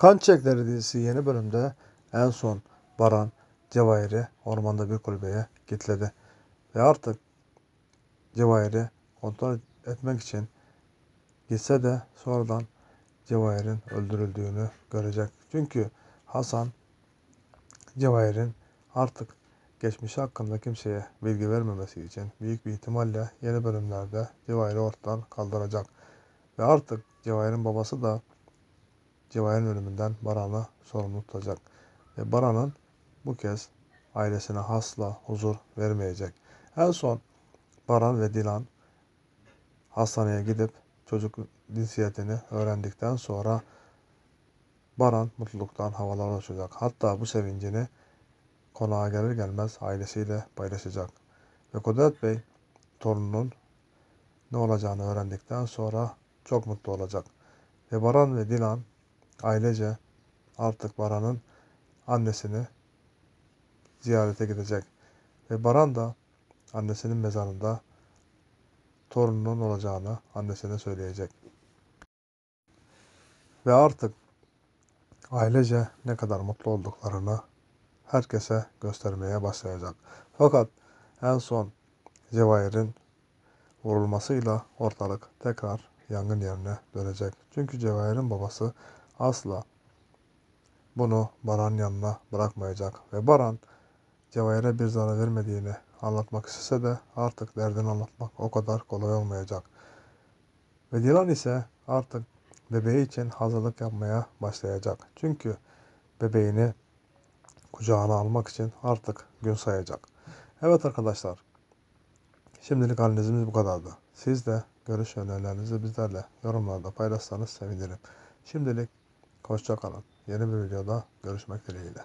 Kan Çiçekleri dizisi yeni bölümde en son Baran Cevahir'i ormanda bir kulübeye kilitledi. Ve artık Cevahir'i kontrol etmek için gitse de sonradan Cevahir'in öldürüldüğünü görecek. Çünkü Hasan Cevahir'in artık geçmişi hakkında kimseye bilgi vermemesi için büyük bir ihtimalle yeni bölümlerde Cevahir'i ortadan kaldıracak. Ve artık Cevahir'in babası da Cevahir'in ölümünden Baran'ı sorumlu tutacak. Ve Baran'ın bu kez ailesine asla huzur vermeyecek. En son Baran ve Dilan hastaneye gidip çocuk cinsiyetini öğrendikten sonra Baran mutluluktan havalara uçacak. Hatta bu sevincini konağa gelir gelmez ailesiyle paylaşacak. Ve Kudret Bey torununun ne olacağını öğrendikten sonra çok mutlu olacak. Ve Baran ve Dilan ailece artık Baran'ın annesini ziyarete gidecek. Ve Baran da annesinin mezarında torununun olacağını annesine söyleyecek. Ve artık ailece ne kadar mutlu olduklarını herkese göstermeye başlayacak. Fakat en son Cevahir'in vurulmasıyla ortalık tekrar yangın yerine dönecek. Çünkü Cevahir'in babası asla bunu Baran yanına bırakmayacak. Ve Baran Cevahir'e bir zarar vermediğini anlatmak istese de artık derdini anlatmak o kadar kolay olmayacak. Ve Dilan ise artık bebeği için hazırlık yapmaya başlayacak. Çünkü bebeğini kucağına almak için artık gün sayacak. Evet arkadaşlar. Şimdilik analizimiz bu kadardı. Siz de görüş önerilerinizi bizlerle yorumlarda paylaşsanız sevinirim. Şimdilik hoşça kalın. Yeni bir videoda görüşmek dileğiyle.